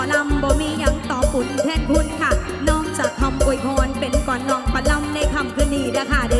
อลำบ่มียังต่อปุ่นแทนคุณค่ะ นอกจากคำอวยพรเป็นก่อนนองปลาลำในคำคืนนี้นะคะเด้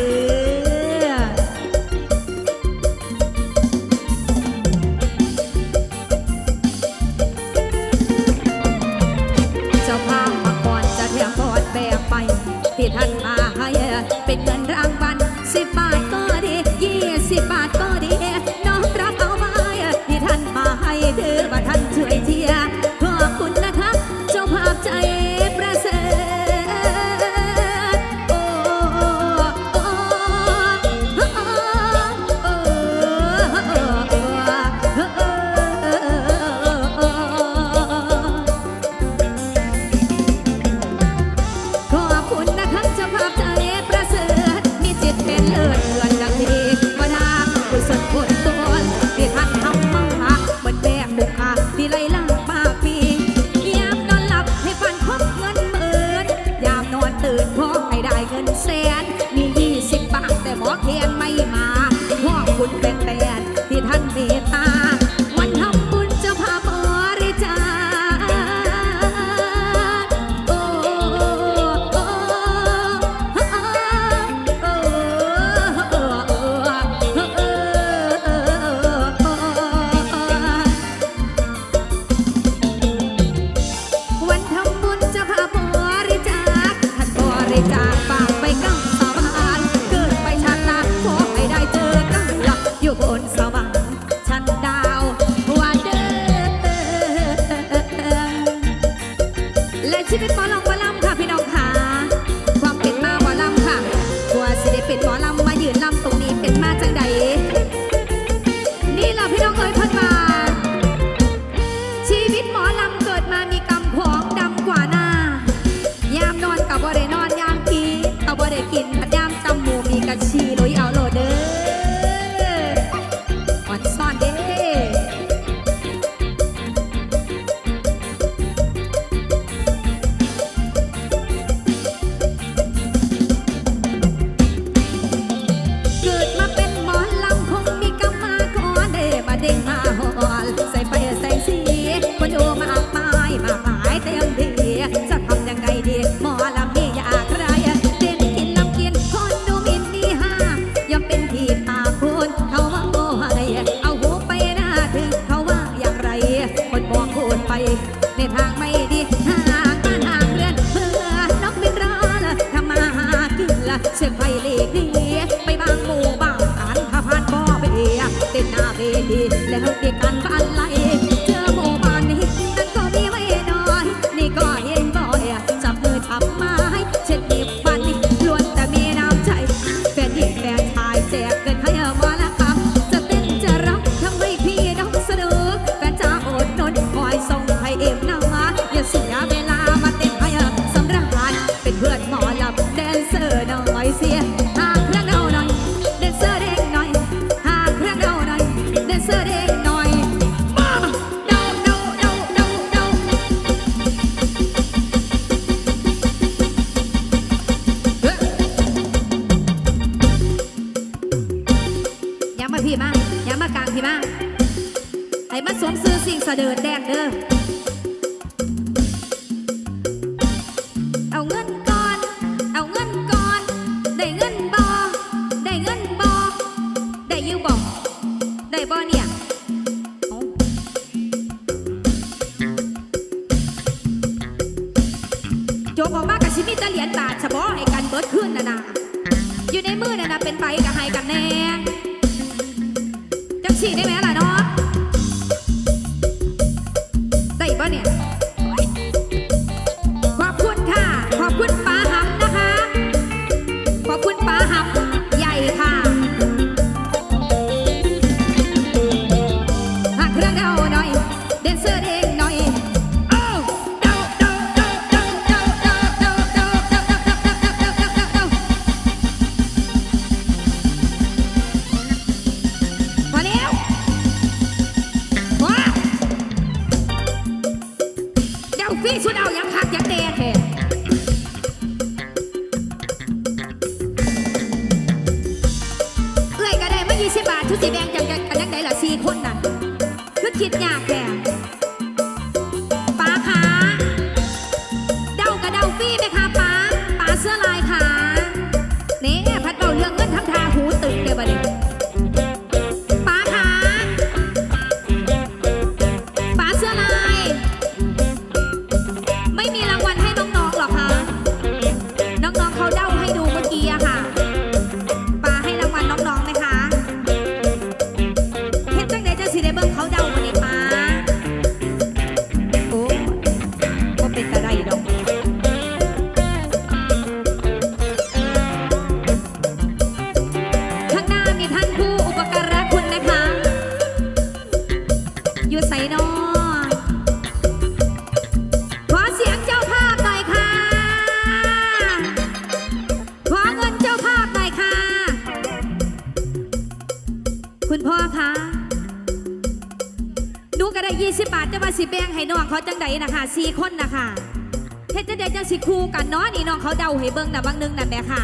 ็จะเดียจะสิคูกันน้อะนี่น้องเขาเดาให้เบิ่งนะบางนึงน่ะแม่ค่ะ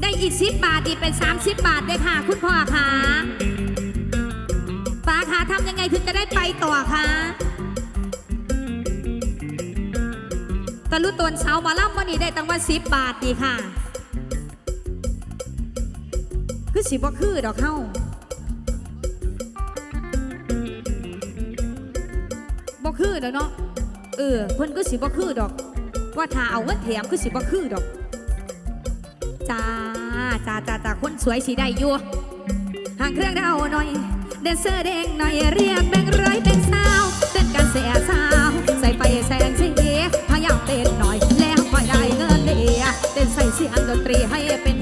ได้อีกสิบบาทดีเป็นสามสิบบาทได้ค่ะ คุณพ่อค่ะป้าค่ะทำยังไงถึงจะได้ไปต่อคะตะลุตวนเสามาล่ำวันนี้ได้ตั้งว่าสิบบาทดีค่ะ คือสิบ่คือดอกเข้าบอกคือแล้วเนาะเออเพิ่นก็สิบ่คือดอก ว่าถ้าเอาเงินแถมคือสิบ่คือดอกจ้าจ้าจ้าจ้าคนสวยสีได้ยัวห่างเครื่องเราหน่อยเดนเซอร์เด้งหน่อยเรียกแบ่งร้อยแบงสาวเต้นกันเสียสาวใส่ไปแสงสีพยายามเต้นหน่อยแล้วไปได้เงินเดียเต้นใส่เสียงดนตรีให้เป็น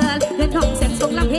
เดืนเดือทองเสียงทรงลำเพ